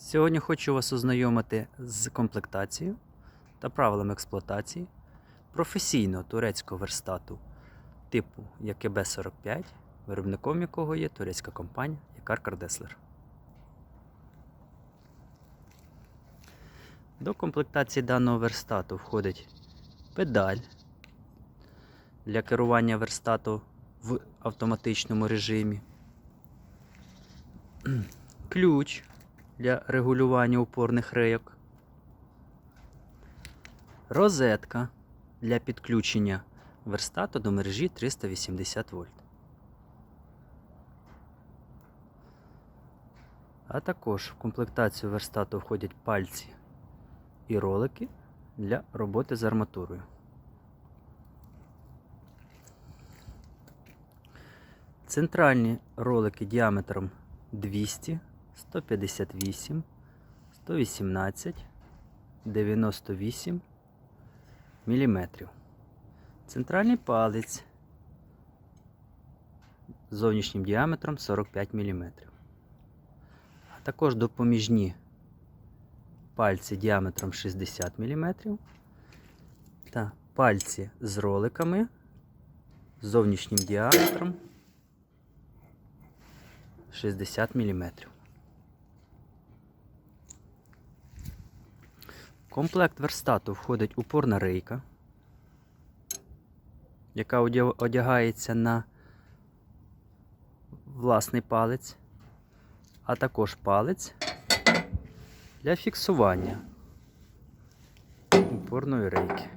Сьогодні хочу вас ознайомити з комплектацією та правилами експлуатації професійного турецького верстату типу ЯКБ-45, виробником якого є турецька компанія Якар Кардеслер. До комплектації даного верстату входить педаль для керування верстату в автоматичному режимі, ключ для регулювання упорних рейок, розетка для підключення верстату до мережі 380 вольт. А також в комплектацію верстату входять пальці і ролики для роботи з арматурою. Центральні ролики діаметром 200, 158, 118, 98 мм. Центральний палець з зовнішнім діаметром 45 мм. А також допоміжні пальці діаметром 60 мм та пальці з роликами з зовнішнім діаметром 60 мм. В комплект верстату входить упорна рейка, яка одягається на власний палець, а також палець для фіксування упорної рейки.